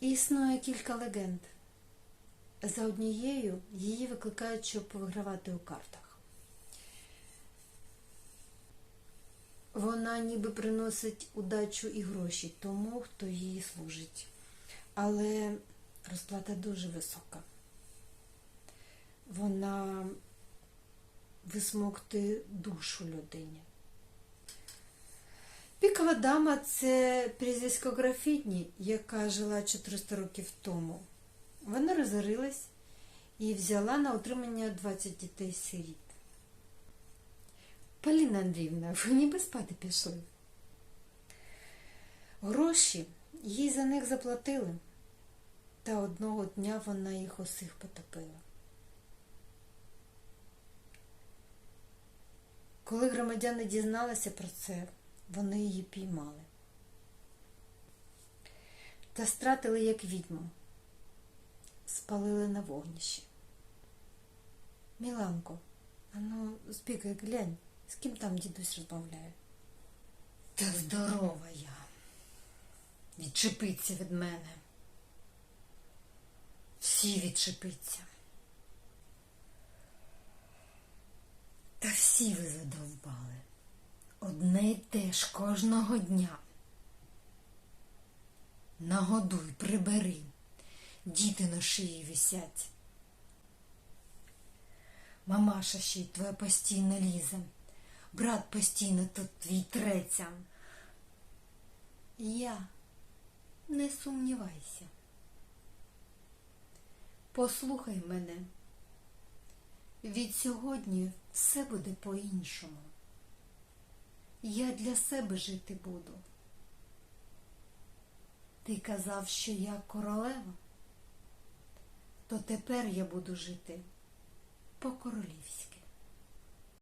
Існує кілька легенд. За однією її викликають, щоб повигравати у картах. Вона ніби приносить удачу і гроші тому, хто їй служить. Але розплата дуже висока. Вона висмокти душу людині. Пікова дама це прізвисько графітні, яка жила 400 років тому. Вона розорилась і взяла на утримання 20 дітей сиріт. Поліна Андріївна, ви ніби спати пішли. Гроші їй за них заплатили, та одного дня вона їх усіх потопила. Коли громадяни дізналися про це, вони її піймали. Та стратили як відьму, спалили на вогнищі. Міланко, ану, збігай, глянь, з ким там дідусь розмовляє. Та здорова я. Відчепиться від мене. Всі відчепиться. Та всі ви задовбали. Одне й те ж кожного дня. Нагодуй, прибери, діти на шиї висять. Мамаша ще й твоя постійно лізе, брат постійно тут твій треться. Я не сумнівайся. Послухай мене. Від сьогодні все буде по-іншому. Я для себе жити буду. Ти казав, що я королева, то тепер я буду жити по-королівськи.